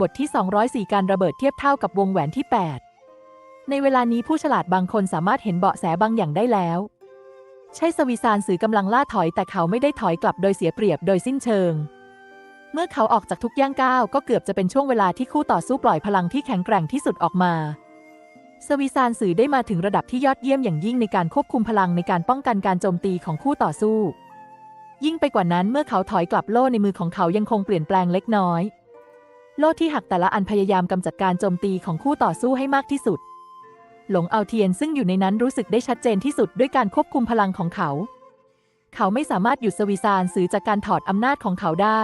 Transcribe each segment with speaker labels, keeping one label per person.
Speaker 1: บทที่ 204 การระเบิดเทียบเท่ากับวงแหวนที่ 8 ในเวลานี้ผู้ฉลาดบางคนสามารถเห็นเบาะแสบางอย่างได้แล้ว ใช่สวีซานสื่อกำลังล่าถอยแต่เขาไม่ได้ถอยกลับโดยเสียเปรียบโดยสิ้นเชิง เมื่อเขาออกจากทุกย่างก้าวก็เกือบจะเป็นช่วงเวลาที่คู่ต่อสู้ปล่อยพลังที่แข็งแกร่งที่สุดออกมา สวีซานสื่อได้มาถึงระดับที่ยอดเยี่ยมอย่างยิ่งในการควบคุมพลังในการป้องกันการโจมตีของคู่ต่อสู้ ยิ่งไปกว่านั้นเมื่อเขาถอยกลับโล่ในมือของเขายังคงเปลี่ยนแปลงเล็กน้อย โล่ที่หักแต่ละอันพยายามกำจัดการโจมตีของคู่ต่อสู้ให้มากที่สุด หลงเอาเทียนซึ่งอยู่ในนั้นรู้สึกได้ชัดเจนที่สุดด้วยการควบคุมพลังของเขา เขาไม่สามารถหยุดสวีซานสื่อจากการถอดอำนาจของเขาได้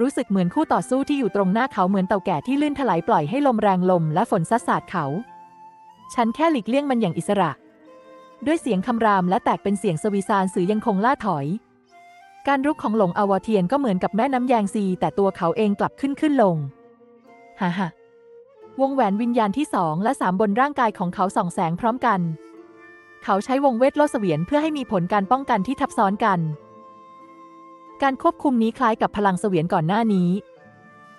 Speaker 1: รู้สึกเหมือนคู่ต่อสู้ที่อยู่ตรงหน้าเขาเหมือนเต่าแก่ที่ลื่นถลายปล่อยให้ลมแรงลมและฝนซัดสาดเขา ฉันแค่หลีกเลี่ยงมันอย่างอิสระ ด้วยเสียงคำรามและแตกเป็นเสียงสวีซานสื่อยังคงล่าถอย การรุกของหลงอวเทียนก็เหมือนกับแม่น้ำแยงซี แต่ตัวเขาเองกลับขึ้นขึ้นลงฮ่าฮ่าวงแหวนวิญญาณที่สองและสามบนร่างกายของเขาส่องแสงพร้อมกัน เขาใช้วงเวทโลสเวียนเพื่อให้มีผลการป้องกันที่ทับซ้อนกัน การควบคุมนี้คล้ายกับพลังเสวียนก่อนหน้านี้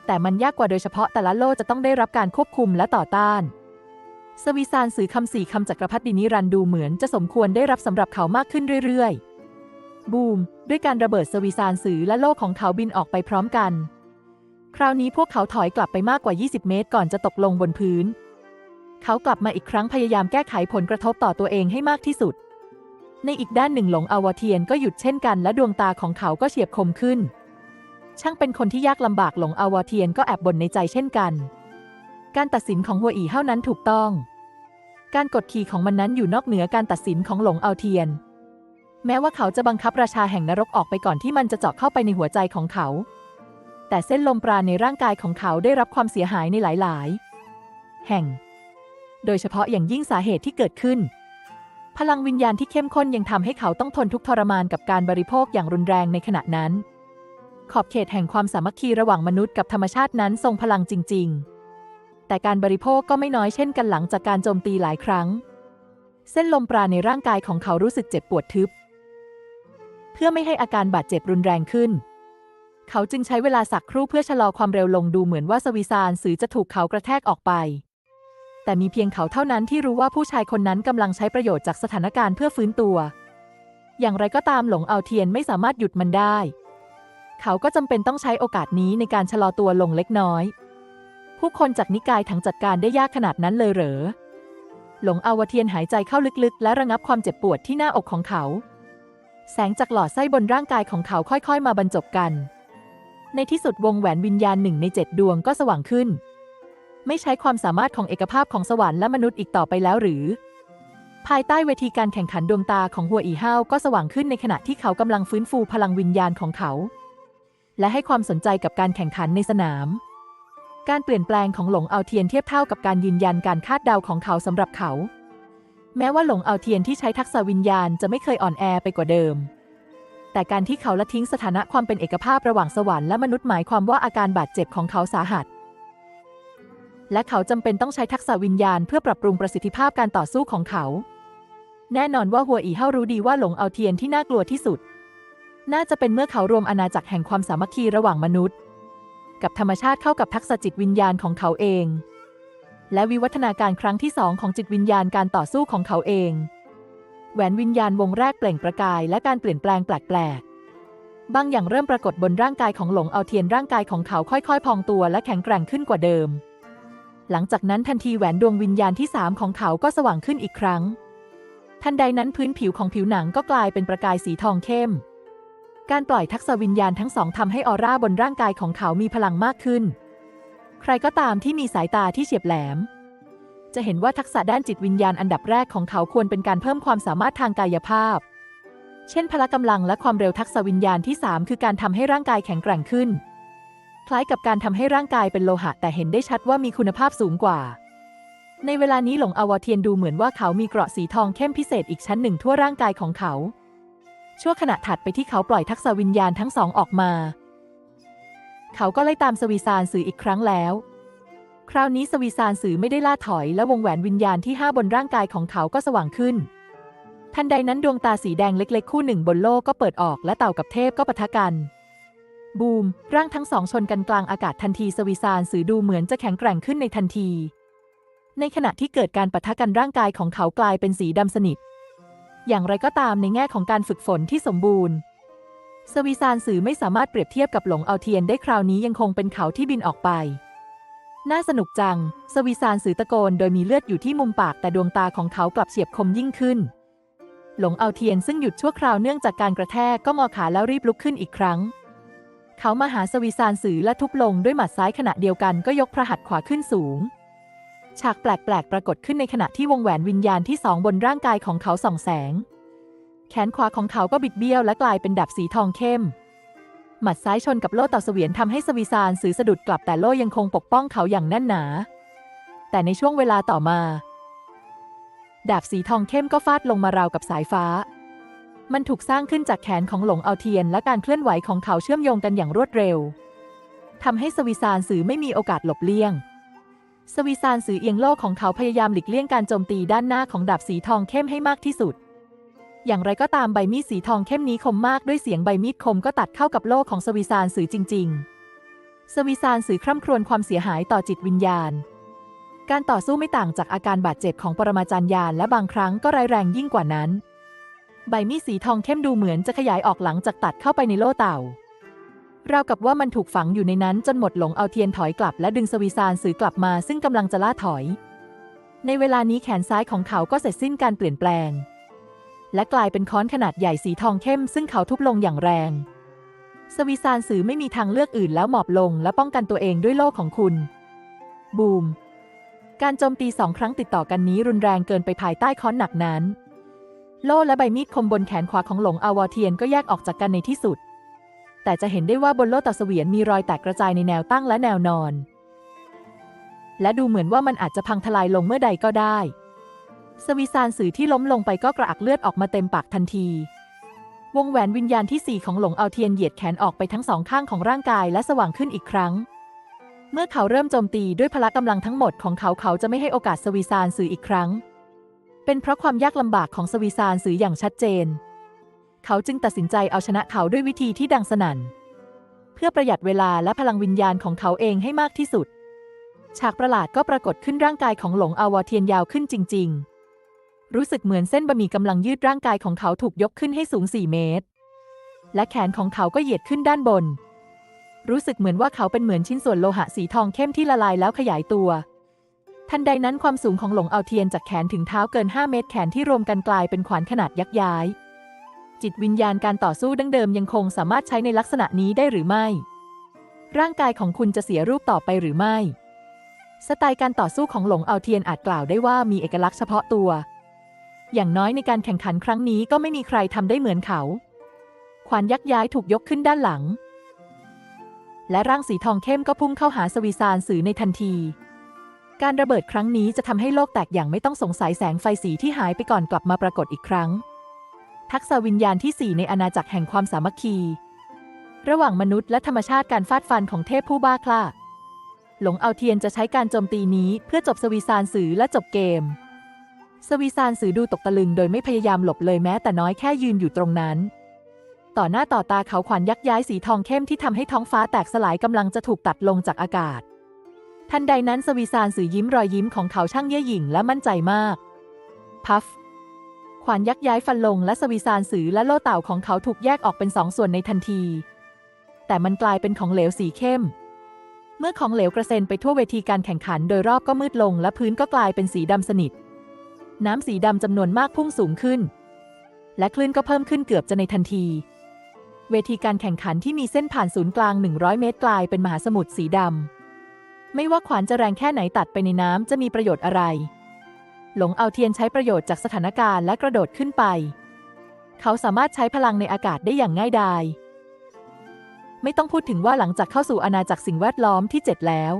Speaker 1: แต่มันยากกว่าโดยเฉพาะแต่ละโลจะต้องได้รับการควบคุมและต่อต้านสวีซานสื่อคำสี่คำจักรพรรดินิรันดูเหมือนจะสมควรได้รับสำหรับเขามากขึ้นเรื่อยๆ บูม ด้วยการระเบิดสวีซานสือและโล่ของเขาบินออกไปพร้อมกัน คราวนี้พวกเขาถอยกลับไปมากกว่า 20 เมตรก่อนจะตกลงบนพื้น เขากลับมาอีกครั้งพยายามแก้ไขผลกระทบต่อตัวเองให้มากที่สุด ในอีกด้านหนึ่งหลงอวเทียนก็หยุดเช่นกันและดวงตาของเขาก็เฉียบคมขึ้น ช่างเป็นคนที่ยากลำบากหลงอวเทียนก็แอบบ่นในใจเช่นกัน การตัดสินของหัวอีเท่านั้นถูกต้อง การกดขี่ของมันนั้นอยู่นอกเหนือการตัดสินของหลงเอาเทียน แม้ว่าเขาจะบังคับราชาแห่งนรกออกไปก่อนที่มันจะเจาะเข้าไปในหัวใจของเขา แต่เส้นลมปราณในร่างกายของเขาได้รับความเสียหายในหลาย ๆ แห่ง โดยเฉพาะอย่างยิ่งสาเหตุที่เกิดขึ้น พลังวิญญาณที่เข้มข้นยังทำให้เขาต้องทนทุกทรมานกับการบริโภคอย่างรุนแรงในขณะนั้น ขอบเขตแห่งความสามัคคีระหว่างมนุษย์กับธรรมชาตินั้นทรงพลังจริง ๆ แต่การบริโภคก็ไม่น้อยเช่นกันหลังจากการโจมตีหลายครั้ง เส้นลมปราณในร่างกายของเขารู้สึกเจ็บปวดทึบ เพื่อไม่ให้อาการบาดเจ็บรุนแรงขึ้น เขาจึงใช้เวลาสักครู่เพื่อชะลอความเร็วลงดูเหมือนว่าสวีซานสื่อจะถูกเขากระแทกออกไป แต่มีเพียงเขาเท่านั้นที่รู้ว่าผู้ชายคนนั้นกำลังใช้ประโยชน์จากสถานการณ์เพื่อฟื้นตัว อย่างไรก็ตามหลงเอาเทียนไม่สามารถหยุดมันได้ เขาก็จำเป็นต้องใช้โอกาสนี้ในการชะลอตัวลงเล็กน้อย ผู้คนจากนิกายถังจัดการได้ยากขนาดนั้นเลยเหรอหลงอาวเทียนหายใจเข้าลึกๆ และระงับความเจ็บปวดที่หน้าอกของเขา แสงจากหลอดไส้บนร่างกายของเขาค่อยๆ มาบรรจบกัน ในที่สุดวงแหวนวิญญาณหนึ่งในเจ็ดดวงก็สว่างขึ้น ไม่ใช้ความสามารถของเอกภาพของสวรรค์และมนุษย์อีกต่อไปแล้วหรือ ภายใต้เวทีการแข่งขันดวงตาของหัวอีห้าวก็สว่างขึ้นในขณะที่เขากำลังฟื้นฟูพลังวิญญาณของเขา และให้ความสนใจกับการแข่งขันในสนาม การเปลี่ยนแปลงของหลงเอาเทียนเทียบเท่ากับการยืนยันการคาดเดาของเขาสำหรับเขา แม้ว่าหลงเอาเทียนที่ใช้ทักษะวิญญาณจะไม่เคยอ่อนแอไปกว่าเดิม แต่การที่เขาละทิ้งสถานะความเป็นเอกภาพระหว่างสวรรค์และมนุษย์หมายความว่าอาการบาดเจ็บของเขาสาหัส และเขาจำเป็นต้องใช้ทักษะวิญญาณเพื่อปรับปรุงประสิทธิภาพการต่อสู้ของเขา แน่นอนว่าหัวอีเฮารู้ดีว่าหลงเอาเทียนที่น่ากลัวที่สุด น่าจะเป็นเมื่อเขารวมอาณาจักรแห่งความสามัคคีระหว่างมนุษย์ กับธรรมชาติเข้ากับทักษะจิตวิญญาณของเขาเอง และวิวัฒนาการครั้งที่สองของจิตวิญญาณการต่อสู้ของเขาเอง แหวนวิญญาณวงแรกเปล่งประกายและการเปลี่ยนแปลงแปลกๆ บางอย่างเริ่มปรากฏบนร่างกายของหลงเอาเทียนร่างกายของเขาค่อยๆ พองตัวและแข็งแกร่งขึ้นกว่าเดิม หลังจากนั้นทันทีแหวนดวงวิญญาณที่สามของเขาก็สว่างขึ้นอีกครั้ง ทันใดนั้นพื้นผิวของผิวหนังก็กลายเป็นประกายสีทองเข้ม การปล่อยทักษะวิญญาณทั้งสองทำให้ออร่าบนร่างกายของเขามีพลังมากขึ้น ใครก็ตามที่มีสายตาที่เฉียบแหลม จะเห็นว่าทักษะด้านจิตวิญญาณอันดับแรกของเขาควรเป็นการเพิ่มความสามารถทางกายภาพ เช่น พละกำลังและความเร็วทักษะวิญญาณที่ 3 คือการทำให้ร่างกายแข็งแกร่งขึ้น คล้ายกับการทำให้ร่างกายเป็นโลหะ แต่เห็นได้ชัดว่ามีคุณภาพสูงกว่า ในเวลานี้หลงอวเทียนดูเหมือนว่าเขามีเกราะสีทองเข้มพิเศษอีกชั้นหนึ่งทั่วร่างกายของเขาชั่วขณะถัดไปที่เขาปล่อยทักษะวิญญาณทั้งสองออกมา เขาก็ไล่ตามสวีซานสื่ออีกครั้งแล้ว คราวนี้สวีซานสื่อไม่ได้ล่าถอยและวงแหวนวิญญาณที่ห้าบนร่างกายของเขาก็สว่างขึ้น ทันใดนั้นดวงตาสีแดงเล็กๆ คู่หนึ่งบนโลกก็เปิดออกและเต่ากับเทพก็ปะทะกัน บูม ร่างทั้งสองชนกันกลางอากาศทันทีสวิซานสื่อดูเหมือนจะแข็งแกร่งขึ้นในทันที ในขณะที่เกิดการปะทะกันร่างกายของเขากลายเป็นสีดำสนิทอย่างไรก็ตามในแง่ของการฝึกฝนที่สมบูรณ์ สวีซานสื่อไม่สามารถเปรียบเทียบกับหลงเอาเทียนได้คราวนี้ยังคงเป็นเขาที่บินออกไป น่าสนุกจัง สวีซานสื่อตะโกนโดยมีเลือดอยู่ที่มุมปากแต่ดวงตาของเขากลับเฉียบคมยิ่งขึ้น หลงเอาเทียนซึ่งหยุดชั่วคราวเนื่องจากการกระแทกก็งอขาแล้วรีบลุกขึ้นอีกครั้ง เขามาหาสวีซานสื่อและทุบลงด้วยหมัดซ้ายขณะเดียวกันก็ยกพระหัตถ์ขวาขึ้นสูง ฉากแปลกๆปรากฏขึ้นในขณะที่วงแหวนวิญญาณที่สองบนร่างกายของเขาส่องแสง แขนขวาของเขาก็บิดเบี้ยวและกลายเป็นดาบสีทองเข้ม หมัดซ้ายชนกับโล่ต่าเสวียนทำให้สวีซานสือสะดุดกลับแต่โล่ยังคงปกป้องเขาอย่างแน่นหนา แต่ในช่วงเวลาต่อมา ดาบสีทองเข้มก็ฟาดลงมาราวกับสายฟ้า มันถูกสร้างขึ้นจากแขนของหลงเอาเทียนและการเคลื่อนไหวของเขาเชื่อมโยงกันอย่างรวดเร็วทำให้สวีซานสือไม่มีโอกาสหลบเลี่ยงสวีซานสือเอียงโล่ของเขาพยายามหลีกเลี่ยงการโจมตีด้านหน้าของดาบสีทองเข้มให้มากที่สุด อย่างไรก็ตามใบมีดสีทองเข้มนี้คมมากด้วยเสียงใบมีดคมก็ตัดเข้ากับโล่ของสวีซานสื่อจริง ๆ สวีซานสื่อคร่ำครวญความเสียหายต่อจิตวิญญาณ การต่อสู้ไม่ต่างจากอาการบาดเจ็บของปรมาจารย์ยานและบางครั้งก็ร้ายแรงยิ่งกว่านั้น ใบมีดสีทองเข้มดูเหมือนจะขยายออกหลังจากตัดเข้าไปในโล่เต่าราวกับว่ามันถูกฝังอยู่ในนั้นจนหมดหลงเอาเทียนถอยกลับและดึงสวีซานสื่อกลับมาซึ่งกำลังจะล่าถอย ในเวลานี้แขนซ้ายของเขาก็เสร็จสิ้นการเปลี่ยนแปลง และกลายเป็นค้อนขนาดใหญ่สีทองเข้ม ซึ่งเขาทุบลงอย่างแรง สวีซานสือไม่มีทางเลือกอื่นแล้วหมอบลงและป้องกันตัวเองด้วยโล่ของคุณ บูม การโจมตีสองครั้งติดต่อกันนี้รุนแรงเกินไปภายใต้ค้อนหนักนั้น โล่และใบมีดคมบนแขนขวาของหลงอาวอเทียนก็แยกออกจากกันในที่สุด แต่จะเห็นได้ว่าบนโล่ต่าเสวียนมีรอยแตกกระจายในแนวตั้งและแนวนอน และดูเหมือนว่ามันอาจจะพังทลายลงเมื่อใดก็ได้ สวีซานสื่อที่ล้มลงไปก็กระอักเลือดออกมาเต็มปากทันที วงแหวนวิญญาณที่สี่ของหลงเอาเทียนเหยียดแขนออกไปทั้งสองข้างของร่างกายและสว่างขึ้นอีกครั้ง เมื่อเขาเริ่มโจมตีด้วยพละกำลังทั้งหมดของเขาเขาจะไม่ให้โอกาสสวีซานสื่ออีกครั้ง เป็นเพราะความยากลำบากของสวีซานสื่ออย่างชัดเจน เขาจึงตัดสินใจเอาชนะเขาด้วยวิธีที่ดังสนั่น เพื่อประหยัดเวลาและพลังวิญญาณของเขาเองให้มากที่สุด ฉากประหลาดก็ปรากฏขึ้นร่างกายของหลงอาวอเทียนยาวขึ้นจริง ๆ รู้สึกเหมือนเส้นบะหมี่กำลังยืดร่างกายของเขาถูกยกขึ้นให้สูง 4 เมตร และแขนของเขาก็เหยียดขึ้นด้านบน รู้สึกเหมือนว่าเขาเป็นเหมือนชิ้นส่วนโลหะสีทองเข้มที่ละลายแล้วขยายตัว ทันใดนั้นความสูงของหลงเอาเทียนจากแขนถึงเท้าเกิน 5 เมตร แขนที่รวมกันกลายเป็นขวานขนาดยักษ์ย้าย จิตวิญญาณการต่อสู้ดั้งเดิมยังคงสามารถใช้ในลักษณะนี้ได้หรือไม่ ร่างกายของคุณจะเสียรูปต่อไปหรือไม่ สไตล์การต่อสู้ของหลงเอาเทียนอาจกล่าวได้ว่ามีเอกลักษณ์เฉพาะตัว อย่างน้อยในการแข่งขันครั้งนี้ก็ไม่มีใครทำได้เหมือนเขา ขวานยักษ์ย้ายถูกยกขึ้นด้านหลัง และร่างสีทองเข้มก็พุ่งเข้าหาสวีซานสื่อในทันที การระเบิดครั้งนี้จะทำให้โลกแตกอย่างไม่ต้องสงสัยแสงไฟสีที่หายไปก่อนกลับมาปรากฏอีกครั้ง ทักษะวิญญาณที่ 4 ในอาณาจักรแห่งความสามัคคี ระหว่างมนุษย์และธรรมชาติการฟาดฟันของเทพผู้บ้าคลั่งหลงเอาเทียนจะใช้การโจมตีนี้เพื่อจบสวีซานสื่อและจบเกม สวีซานสือดูตกตะลึงโดยไม่พยายามหลบเลยแม้แต่น้อยแค่ยืนอยู่ตรงนั้น ต่อหน้าต่อตาเขาขวัญยักย้ายสีทองเข้มที่ทำให้ท้องฟ้าแตกสลายกำลังจะถูกตัดลงจากอากาศ ทันใดนั้นสวีซานสือยิ้มรอยยิ้มของเขาช่างเย่อหยิ่งและมั่นใจมาก พัฟขวานยักย้ายฟันลงและสวีซานสือและโล่เต่าของเขาถูกแยกออกเป็นสองส่วนในทันที แต่มันกลายเป็นของเหลวสีเข้ม เมื่อของเหลวกระเซ็นไปทั่วเวทีการแข่งขันโดยรอบก็มืดลงและพื้นก็กลายเป็นสีดำสนิท น้ำสีดำจำนวนมากพุ่งสูงขึ้น และคลื่นก็เพิ่มขึ้นเกือบจะในทันที เวทีการแข่งขันที่มีเส้นผ่านศูนย์กลาง 100 เมตรกลายเป็นมหาสมุทรสีดำ ไม่ว่าขวานจะแรงแค่ไหนตัดไปในน้ำจะมีประโยชน์อะไร หลงเอาเทียนใช้ประโยชน์จากสถานการณ์และกระโดดขึ้นไป เขาสามารถใช้พลังในอากาศได้อย่างง่ายดายไม่ต้องพูดถึงว่าหลังจากเข้าสู่อาณาจักรสิ่งแวดล้อมที่ 7 แล้ว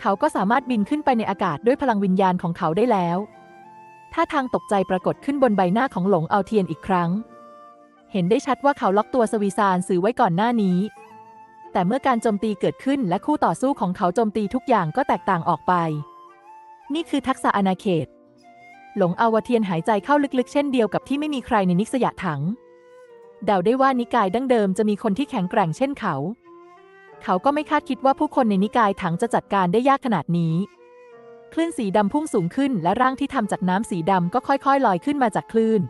Speaker 1: เขาก็สามารถบินขึ้นไปในอากาศด้วยพลังวิญญาณของเขาได้แล้ว ท่าทางตกใจปรากฏขึ้นบนใบหน้าของหลงเอาเทียนอีกครั้ง เห็นได้ชัดว่าเขาล็อกตัวสวีซานสื่อไว้ก่อนหน้านี้ แต่เมื่อการโจมตีเกิดขึ้นและคู่ต่อสู้ของเขาโจมตีทุกอย่างก็แตกต่างออกไป นี่คือทักษะอาณาเขต หลงอาวเทียนหายใจเข้าลึกๆ เช่นเดียวกับที่ไม่มีใครในนิสยถัง เดาได้ว่านิกายดั้งเดิมจะมีคนที่แข็งแกร่งเช่นเขา เขาก็ไม่คาดคิดว่าผู้คนในนิกายถังจะจัดการได้ยากขนาดนี้ คลื่นสีดำพุ่งสูงขึ้น และร่างที่ทำจากน้ำสีดำก็ค่อยๆ ลอยขึ้นมาจากคลื่น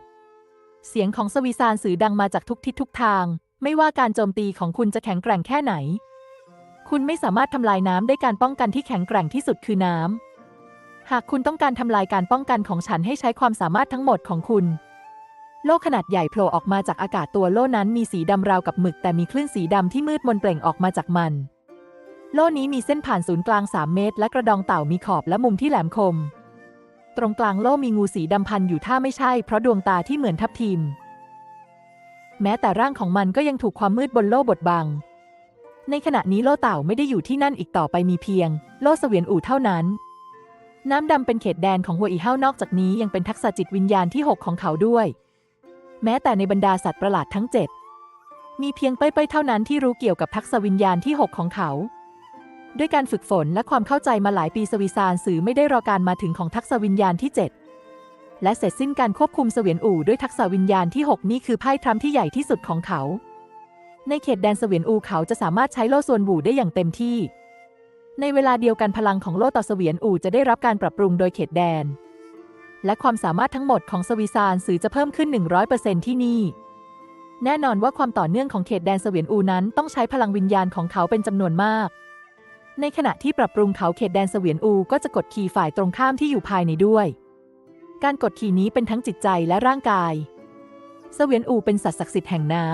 Speaker 1: เสียงของสวีซานสื่อดังมาจากทุกทิศทุกทาง ไม่ว่าการโจมตีของคุณจะแข็งแกร่งแค่ไหน คุณไม่สามารถทำลายน้ำได้การป้องกันที่แข็งแกร่งที่สุดคือน้ำ หากคุณต้องการทำลายการป้องกันของฉันให้ใช้ความสามารถทั้งหมดของคุณ โล่ขนาดใหญ่โผล่ออกมาจากอากาศตัวโล่นั้นมีสีดำราวกับหมึก แต่มีคลื่นสีดำที่มืดมนเปล่งออกมาจากมัน โล่นี้มีเส้นผ่านศูนย์กลาง 3 เมตร และกระดองเต่ามีขอบและมุมที่แหลมคม ตรงกลางโล่มีงูสีดำพันอยู่ถ้าไม่ใช่เพราะดวงตาที่เหมือนทับทิม แม้แต่ร่างของมันก็ยังถูกความมืดบนโล่บดบัง ในขณะนี้โล่เต่าไม่ได้อยู่ที่นั่นอีกต่อไปมีเพียง โล่เสวียนอู่เท่านั้น น้ำดำเป็นเขตแดนของหัวอีเฮ้านอกจากนี้ยังเป็นทักษะจิตวิญญาณที่ 6 ของเขาด้วย แม้แต่ในบรรดาสัตว์ประหลาดทั้ง 7 มีเพียงเป้ยๆเท่านั้นที่รู้เกี่ยวกับทักษะวิญญาณที่ 6 ของเขา ด้วยการฝึกฝนและความเข้าใจมาหลายปีสวิซานสื่อไม่ได้รอการมาถึงของทักษะวิญญาณที่ 7 และเสร็จสิ้นการควบคุมเสวียนอู่ด้วยทักษะวิญญาณที่ 6 นี่คือไพ่ทรัมที่ใหญ่ที่สุดของเขา ในเขตแดนเสวียนอูเขาจะสามารถใช้โล่ส่วนบู่ได้อย่างเต็มที่ ในเวลาเดียวกันพลังของโล่ต่อเสวียนอู่จะได้รับการปรับปรุงโดยเขตแดน และความสามารถทั้งหมดของสวีซานสื่อจะเพิ่มขึ้น 100%ที่นี่แน่นอนว่าความต่อเนื่องของเขตแดนเสวียนอูนั้นต้องใช้พลังวิญญาณของเขาเป็นจำนวนมาก ในขณะที่ปรับปรุงเขาเขตแดนเสวียนอูก็จะกดขี่ฝ่ายตรงข้ามที่อยู่ภายในด้วย การกดขี่นี้เป็นทั้งจิตใจและร่างกาย เสวียนอูเป็นสัตว์ศักดิ์สิทธิ์แห่งน้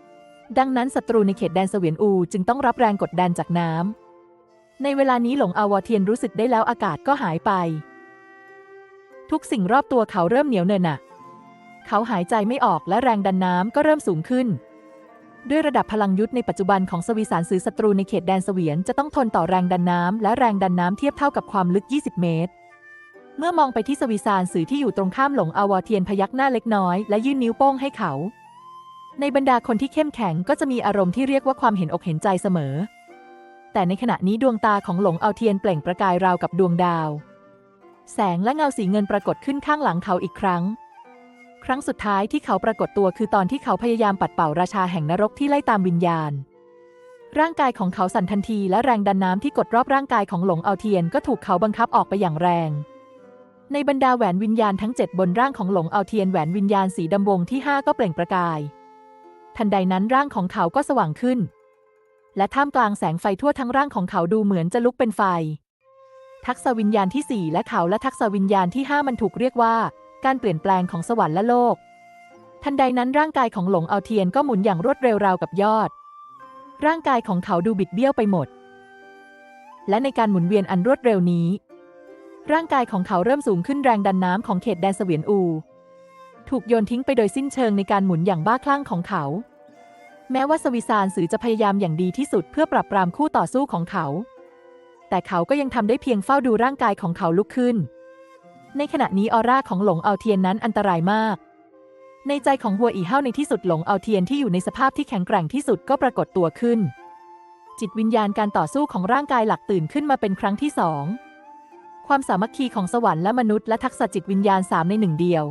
Speaker 1: ำ ดังนั้นศัตรูในเขตแดนเสวียนอูจึงต้องรับแรงกดดันจากน้ำ ในเวลานี้หลงอาวอเทียนรู้สึกได้แล้วอากาศก็หายไป ทุกสิ่งรอบตัวเขาเริ่มเหนียวเนินหนักเขาหายใจไม่ออกและแรงดันน้ำก็เริ่มสูงขึ้น ด้วยระดับพลังยุทธในปัจจุบันของสวีสานสื่อศัตรูในเขตแดนเสวียนจะต้องทนต่อแรงดันน้ำและแรงดันน้ำเทียบเท่ากับความลึก 20 เมตร เมื่อมองไปที่สวีซานสื่อที่อยู่ตรงข้ามหลงอาวอเทียนพยักหน้าเล็กน้อยและยื่นนิ้วโป้งให้เขา ในบรรดาคนที่เข้มแข็งก็จะมีอารมณ์ที่เรียกว่าความเห็นอกเห็นใจเสมอ แต่ในขณะนี้ดวงตาของหลงเอาเทียนเปล่งประกายราวกับดวงดาว แสงและเงาสีเงินปรากฏขึ้นข้างหลังเขาอีกครั้ง ครั้งสุดท้ายที่เขาปรากฏตัวคือตอนที่เขาพยายามปัดเป่าราชาแห่งนรกที่ไล่ตามวิญญาณ ร่างกายของเขาสั่นทันทีและแรงดันน้ำที่กดรอบร่างกายของหลงเอาเทียนก็ถูกเขาบังคับออกไปอย่างแรง ในบรรดาแหวนวิญญาณทั้ง 7 บนร่างของหลงเอาเทียนแหวนวิญญาณสีดำวงที่ 5 ก็เปล่งประกาย ทันใดนั้นร่างของเขาก็สว่างขึ้น และท่ามกลางแสงไฟทั่วทั้งร่างของเขาดูเหมือนจะลุกเป็นไฟ ทักษะวิญญาณที่ 4 และเขาและทักษะวิญญาณที่ 5 มันถูกเรียกว่า การเปลี่ยนแปลงของสวรรค์และโลก ทันใดนั้นร่างกายของหลงเอาเทียนก็หมุนอย่างรวดเร็วราวกับยอด ร่างกายของเขาดูบิดเบี้ยวไปหมด และในการหมุนเวียนอันรวดเร็วนี้ ร่างกายของเขาเริ่มสูงขึ้นแรงดันน้ำของเขตแดนเสวียนอู ถูกโยนทิ้งไปโดยสิ้นเชิงในการหมุนอย่างบ้าคลั่งของเขา แม้ว่าสวิซานสือจะพยายามอย่างดีที่สุดเพื่อปรับปรามคู่ต่อสู้ของเขา แต่เขาก็ยังทำได้เพียงเฝ้าดูร่างกายของเขาลุกขึ้น ในขณะนี้ออร่าของหลงเอาเทียนนั้นอันตรายมาก ในใจของหัวอีเฮ้าในที่สุดหลงเอาเทียนที่อยู่ในสภาพที่แข็งแกร่งที่สุดก็ปรากฏตัวขึ้น จิตวิญญาณการต่อสู้ของร่างกายหลักตื่นขึ้นมาเป็นครั้งที่สอง ความสามัคคีของสวรรค์และมนุษย์และทักษะจิตวิญญาณสามในหนึ่งเดียว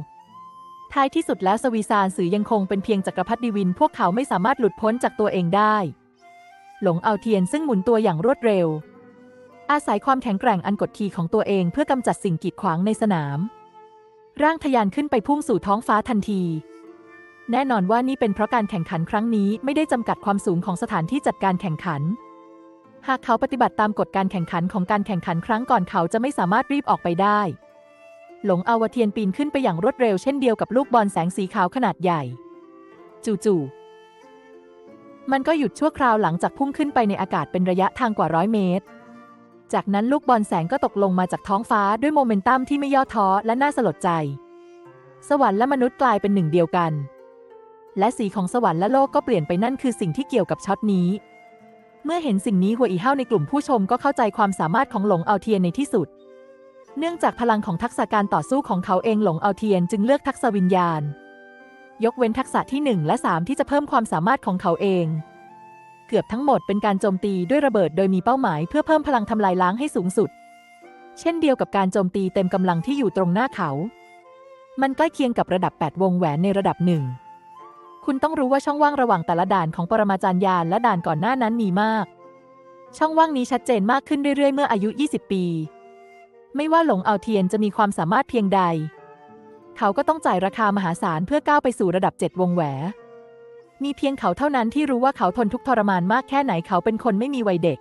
Speaker 1: ท้ายที่สุดแล้วสวีซานสื่อยังคงเป็นเพียงจักรพรรดิวิน พวกเขาไม่สามารถหลุดพ้นจากตัวเองได้ หลงเอาเทียนซึ่งหมุนตัวอย่างรวดเร็ว อาศัยความแข็งแกร่งอันกดขี่ของตัวเองเพื่อกำจัดสิ่งกีดขวางในสนาม ร่างทะยานขึ้นไปพุ่งสู่ท้องฟ้าทันที แน่นอนว่านี่เป็นเพราะการแข่งขันครั้งนี้ไม่ได้จำกัดความสูงของสถานที่จัดการแข่งขัน หากเขาปฏิบัติตามกฎการแข่งขันของการแข่งขันครั้งก่อนเขาจะไม่สามารถรีบออกไปได้ หลงอาวเทียนปีนขึ้นไปอย่างรวดเร็วเช่นเดียวกับลูกบอลแสงสีขาวขนาดใหญ่ จู่ๆมันก็หยุดชั่วคราวหลังจากพุ่งขึ้นไปในอากาศเป็นระยะทางกว่าร้อยเมตร จากนั้นลูกบอลแสงก็ตกลงมาจากท้องฟ้าด้วยโมเมนตัมที่ไม่ย่อท้อและน่าสลดใจ สวรรค์และมนุษย์กลายเป็นหนึ่งเดียวกัน และสีของสวรรค์และโลกก็เปลี่ยนไปนั่นคือสิ่งที่เกี่ยวกับช็อตนี้ เมื่อเห็นสิ่งนี้หัวอีเฮ้าในกลุ่มผู้ชมก็เข้าใจความสามารถของหลงเอาเทียนในที่สุด เนื่องจากพลังของทักษะการต่อสู้ของเขาเองหลงเอาเทียนจึงเลือกทักษะวิญญาณ ยกเว้นทักษะที่ 1 และ 3 ที่จะเพิ่มความสามารถของเขาเอง เกือบทั้งหมดเป็นการโจมตีด้วยระเบิดโดยมีเป้าหมายเพื่อเพิ่มพลังทำลายล้างให้สูงสุด เช่นเดียวกับการโจมตีเต็มกำลังที่อยู่ตรงหน้าเขา มันใกล้เคียงกับระดับ 8 วงแหวนในระดับหนึ่งคุณต้องรู้ว่าช่องว่างระหว่างแต่ละด่านของปรมาจารย์ยานและด่านก่อนหน้านั้นมีมาก ช่องว่างนี้ชัดเจนมากขึ้นเรื่อยๆ เมื่ออายุ 20 ปี ไม่ว่าหลงเอาเทียนจะมีความสามารถเพียงใด เขาก็ต้องจ่ายราคามหาศาลเพื่อก้าวไปสู่ระดับเจ็ดวงแหวน มีเพียงเขาเท่านั้นที่รู้ว่าเขาทนทุกทรมานมากแค่ไหนเขาเป็นคนไม่มีวัยเด็ก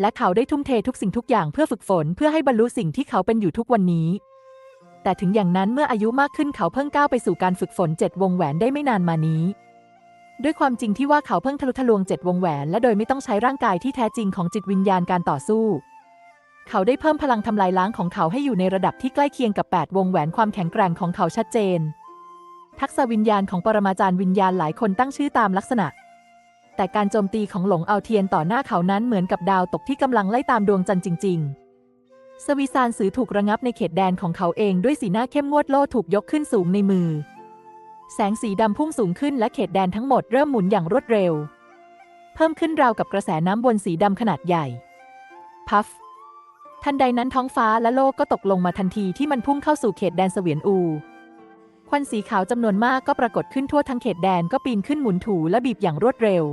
Speaker 1: และเขาได้ทุ่มเททุกสิ่งทุกอย่างเพื่อฝึกฝนเพื่อให้บรรลุสิ่งที่เขาเป็นอยู่ทุกวันนี้ แต่ถึงอย่างนั้นเมื่ออายุมากขึ้นเขาเพิ่งก้าวไปสู่การฝึกฝนเจ็ดวงแหวนได้ไม่นานมานี้ ด้วยความจริงที่ว่าเขาเพิ่งทะลุทะลวงเจ็ดวงแหวน และโดยไม่ต้องใช้ร่างกายที่แท้จริงของจิตวิญญาณการต่อสู้เขาได้เพิ่มพลังทำลายล้างของเขาให้อยู่ในระดับที่ใกล้เคียงกับ 8 วงแหวนความแข็งแกร่งของเขาชัดเจน ทักษะวิญญาณของปรมาจารย์วิญญาณหลายคนตั้งชื่อตามลักษณะ แต่การโจมตีของหลงเอาเทียนต่อหน้าเขานั้นเหมือนกับดาวตกที่กำลังไล่ตามดวงจันทร์จริง ๆ สวีซานสือถูกระงับในเขตแดนของเขาเองด้วยสีหน้าเข้มงวดโล่ถูกยกขึ้นสูงในมือ แสงสีดำพุ่งสูงขึ้นและเขตแดนทั้งหมดเริ่มหมุนอย่างรวดเร็ว เพิ่มขึ้นราวกับกระแสน้ำบนสีดำขนาดใหญ่ พัฟทันใดนั้นท้องฟ้าและโลกก็ตกลงมาทันทีที่มันพุ่งเข้าสู่เขตแดนเสวียนอู ควันสีขาวจำนวนมากก็ปรากฏขึ้นทั่วทั้งเขตแดนก็ปีนขึ้นหมุนถูและบีบอย่างรวดเร็ว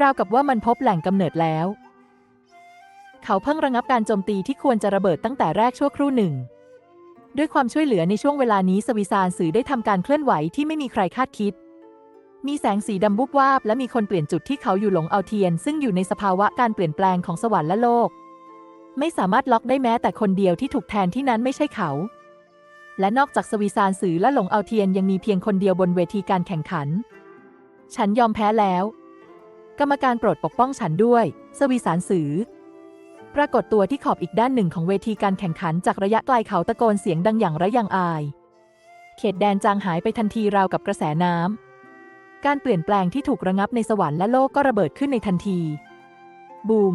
Speaker 1: ราวกับว่ามันพบแหล่งกำเนิดแล้ว เขาเพิ่งระงับการโจมตีที่ควรจะระเบิดตั้งแต่แรกชั่วครู่หนึ่ง ด้วยความช่วยเหลือในช่วงเวลานี้สวิซานสื่อได้ทำการเคลื่อนไหวที่ไม่มีใครคาดคิด มีแสงสีดำบุบวาบ และมีคนเปลี่ยนจุดที่เขาอยู่หลงเอาเทียน ซึ่งอยู่ในสภาวะการเปลี่ยนแปลงของสวรรค์และโลก ไม่สามารถล็อกได้แม้แต่คนเดียวที่ถูกแทนที่นั้นไม่ใช่เขา และนอกจากสวีซานสือและหลงเอาเทียนยังมีเพียงคนเดียวบนเวทีการแข่งขัน ฉันยอมแพ้แล้ว กรรมการโปรดปกป้องฉันด้วย สวีสานสือ ปรากฏตัวที่ขอบอีกด้านหนึ่งของเวทีการแข่งขันจากระยะไกลเขาตะโกนเสียงดังอย่างระยังอาย เขตแดนจางหายไปทันทีราวกับกระแสน้ำ การเปลี่ยนแปลงที่ถูกระงับในสวรรค์และโลกก็ระเบิดขึ้นในทันที บูม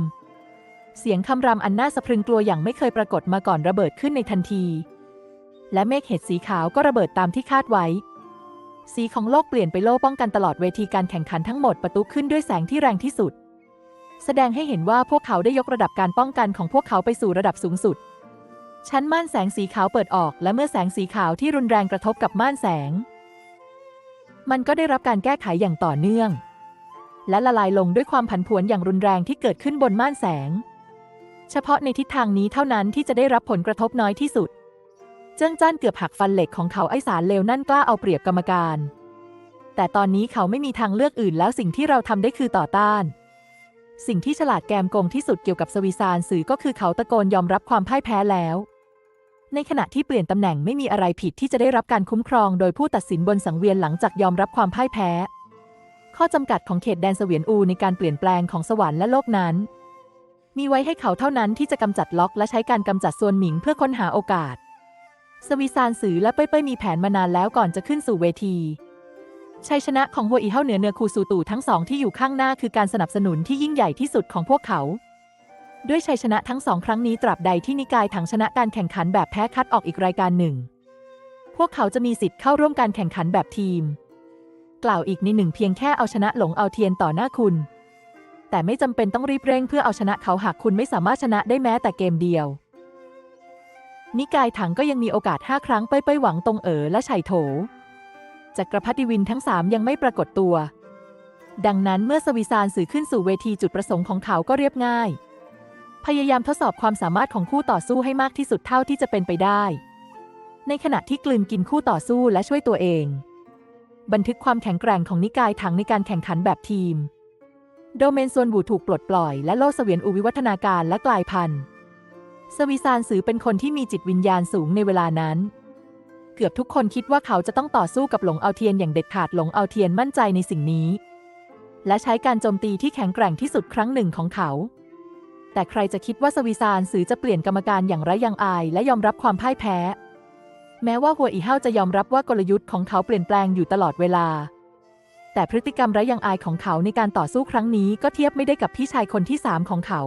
Speaker 1: เสียงคำรามอันน่าสะพรึงกลัวอย่างไม่เคยปรากฏมาก่อนระเบิดขึ้นในทันที และเมฆเห็ดสีขาวก็ระเบิดตามที่คาดไว้ สีของโลกเปลี่ยนไปโล่ป้องกันตลอดเวทีการแข่งขันทั้งหมดประตุขึ้นด้วยแสงที่แรงที่สุด แสดงให้เห็นว่าพวกเขาได้ยกระดับการป้องกันของพวกเขาไปสู่ระดับสูงสุด ชั้นม่านแสงสีขาวเปิดออก และเมื่อแสงสีขาวที่รุนแรงกระทบกับม่านแสง มันก็ได้รับการแก้ไขอย่างต่อเนื่อง และละลายลงด้วยความผันผวนอย่างรุนแรงที่เกิดขึ้นบนม่านแสง เฉพาะในทิศทางนี้เท่านั้นที่จะได้รับผลกระทบน้อยที่สุด เจิ้งจ้านเกือบหักฟันเหล็กของเขาไอสารเลวนั่นกล้าเอาเปรียบกรรมการ แต่ตอนนี้เขาไม่มีทางเลือกอื่นแล้วสิ่งที่เราทำได้คือต่อต้าน สิ่งที่ฉลาดแกมโกงที่สุดเกี่ยวกับสวีซานสื่อก็คือเขาตะโกนยอมรับความพ่ายแพ้แล้ว ในขณะที่เปลี่ยนตำแหน่งไม่มีอะไรผิดที่จะได้รับการคุ้มครอง โดยผู้ตัดสินบนสังเวียนหลังจากยอมรับความพ่ายแพ้ ข้อจำกัดของเขตแดนเสวียนอูในการเปลี่ยนแปลงของสวรรค์และโลกนั้นมีไว้ให้เขาเท่านั้นที่จะกำจัดล็อกและใช้การกำจัดส่วนหมิงเพื่อค้นหาโอกาส สวีซานสือและเป้ยเป้ยมีแผนมานานแล้วก่อนจะขึ้นสู่เวที ชัยชนะของหัวอีเท่าเหนือเนือคูซูตู่ทั้งสองที่อยู่ข้างหน้าคือการสนับสนุนที่ยิ่งใหญ่ที่สุดของพวกเขา ด้วยชัยชนะทั้งสองครั้งนี้ตราบใดที่นิกายถังชนะการแข่งขันแบบแพ้คัดออกอีกรายการหนึ่ง พวกเขาจะมีสิทธิ์เข้าร่วมการแข่งขันแบบทีม กล่าวอีกในหนึ่งเพียงแค่เอาชนะหลงเอาเทียนต่อหน้าคุณ แต่ไม่จำเป็นต้องรีบเร่งเพื่อเอาชนะเขาหากคุณไม่สามารถชนะได้แม้แต่เกมเดียว นิกายถังก็ยังมีโอกาส 5 ครั้งไปไปหวังตรงเอ๋อและไฉโถ จักรพรรดิวินทั้งสามยังไม่ปรากฏตัว ดังนั้นเมื่อสวิซานสื่อขึ้นสู่เวทีจุดประสงค์ของเขาก็เรียบง่าย พยายามทดสอบความสามารถของคู่ต่อสู้ให้มากที่สุดเท่าที่จะเป็นไปได้ ในขณะที่กลืนกินคู่ต่อสู้และช่วยตัวเอง บันทึกความแข็งแกร่งของนิกายถังในการแข่งขันแบบทีม โดเมนส่วนบูถูกปลดปล่อยและโลกเสวียนอูวิวัฒนาการและกลายพันธุ์ สวีซานสือเป็นคนที่มีจิตวิญญาณสูงในเวลานั้น เกือบทุกคนคิดว่าเขาจะต้องต่อสู้กับหลงเอาเทียนอย่างเด็ดขาดหลงเอาเทียนมั่นใจในสิ่งนี้ และใช้การโจมตีที่แข็งแกร่งที่สุดครั้งหนึ่งของเขา แต่ใครจะคิดว่าสวีซานสือจะเปลี่ยนกรรมการอย่างไร้ยังอาย และยอมรับความพ่ายแพ้ แม้ว่าหัวอีเฮาจะยอมรับว่ากลยุทธ์ของเขาเปลี่ยนแปลงอยู่ตลอดเวลา แต่พฤติกรรมไร้ยังอายของเขาในการต่อสู้ครั้งนี้ก็เทียบไม่ได้กับพี่ชายคนที่สามของเขา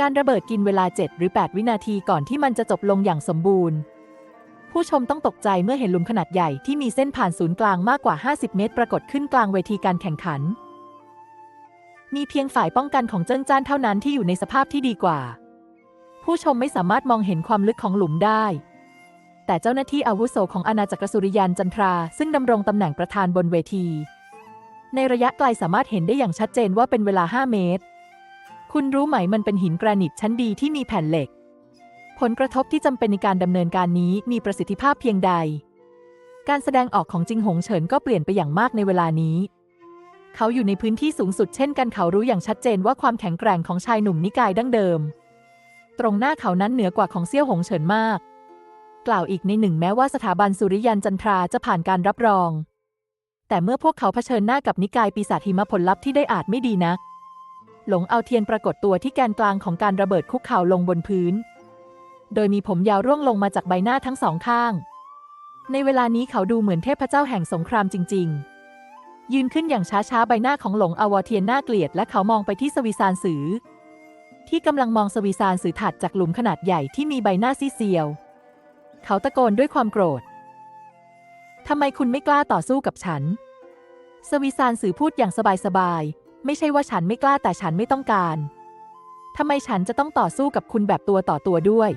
Speaker 1: การระเบิดกินเวลา 7 หรือ 8 วินาทีก่อนที่มันจะจบลงอย่างสมบูรณ์ ผู้ชมต้องตกใจเมื่อเห็นหลุมขนาดใหญ่ที่มีเส้นผ่านศูนย์กลางมากกว่า 50 เมตร ปรากฏขึ้นกลางเวทีการแข่งขัน มีเพียงฝ่ายป้องกันของเจิ้งจ้านเท่านั้นที่อยู่ในสภาพที่ดีกว่า ผู้ชมไม่สามารถมองเห็นความลึกของหลุมได้ แต่เจ้าหน้าที่อาวุโสของอาณาจักรสุริยันจันทรา ซึ่งดำรงตำแหน่งประธานบนเวที ในระยะไกลสามารถเห็นได้อย่างชัดเจนว่าเป็นเวลา 5 เมตร คุณรู้ไหมมันเป็นหินแกรนิตชั้นดีที่มีแผ่นเหล็ก ผลกระทบที่จำเป็นในการดำเนินการนี้มีประสิทธิภาพเพียงใด การแสดงออกของจิงหงเฉินก็เปลี่ยนไปอย่างมากในเวลานี้ เขาอยู่ในพื้นที่สูงสุดเช่นกันเขารู้อย่างชัดเจนว่าความแข็งแกร่งของชายหนุ่มนิกายดั้งเดิม ตรงหน้าเขานั้นเหนือกว่าของเซี่ยวหงเฉินมาก กล่าวอีกในหนึ่งแม้ว่าสถาบันสุริยันจันทราจะผ่านการรับรอง แต่เมื่อพวกเขาเผชิญหน้ากับนิกายปีศาจหิมะผลลัพธ์ที่ได้อาจไม่ดีนัก หลงเอาเทียนปรากฏตัวที่แกนกลางของการระเบิดคุกเข่าลงบนพื้น โดยมีผมยาวร่วงลงมาจากใบหน้าทั้งสองข้าง ในเวลานี้เขาดูเหมือนเทพเจ้าแห่งสงครามจริง ๆ ยืนขึ้นอย่างช้าๆ ใบหน้าของหลงอวเทียนน่าเกลียด และเขามองไปที่สวีซานสือ ที่กำลังมองสวีซานสือถัดจากหลุมขนาดใหญ่ที่มีใบหน้าซีเซียว เขาตะโกนด้วยความโกรธทำไมคุณไม่กล้าต่อสู้กับฉัน สวีซานสือพูดอย่างสบายๆ ไม่ใช่ว่าฉันไม่กล้าแต่ฉันไม่ต้องการทำไมฉันจะต้องต่อสู้กับคุณแบบตัวต่อตัวด้วย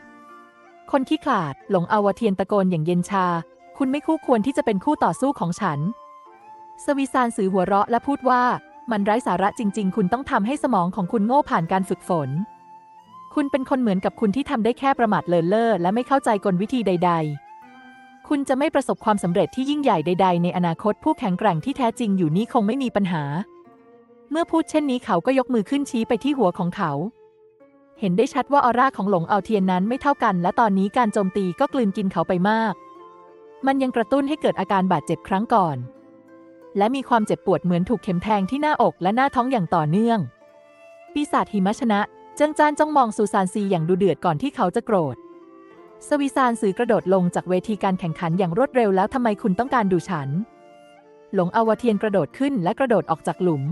Speaker 1: คนขี้ขลาดหลงอวเทียนตะโกนอย่างเย็นชา คุณไม่คู่ควรที่จะเป็นคู่ต่อสู้ของฉัน สวีซานสือหัวเราะและพูดว่า มันไร้สาระจริง ๆ คุณต้องทำให้สมองของคุณโง่ผ่านการฝึกฝน คุณเป็นคนเหมือนกับคุณที่ทำได้แค่ประมาทเลินเล่อและไม่เข้าใจกลวิธีใด ๆคุณจะไม่ประสบความสำเร็จที่ยิ่งใหญ่ใด ๆ ในอนาคตผู้แข็งแกร่งที่แท้จริงอยู่นี้คงไม่มีปัญหา เมื่อพูดเช่นนี้เขาก็ยกมือขึ้นชี้ไปที่หัวของเขา เห็นได้ชัดว่าออร่าของหลงเอาเทียนนั้นไม่เท่ากัน และตอนนี้การโจมตีก็กลืนกินเขาไปมาก มันยังกระตุ้นให้เกิดอาการบาดเจ็บครั้งก่อน และมีความเจ็บปวดเหมือนถูกเข็มแทงที่หน้าอกและหน้าท้องอย่างต่อเนื่อง ปีศาจหิมะชนะเจิ้งจ้านจ้องมองซูซานซีอย่างดูเดือดก่อนที่เขาจะโกรธ สวีซานสือกระโดดลงจากเวทีการแข่งขันอย่างรวดเร็วแล้วทำไมคุณต้องการดูฉัน หลงอวเทียนกระโดดขึ้นและกระโดดออกจากหลุม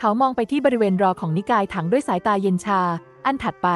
Speaker 1: เขามองไปที่บริเวณรอของนิกายถังด้วยสายตาเย็นชา อันถัดไป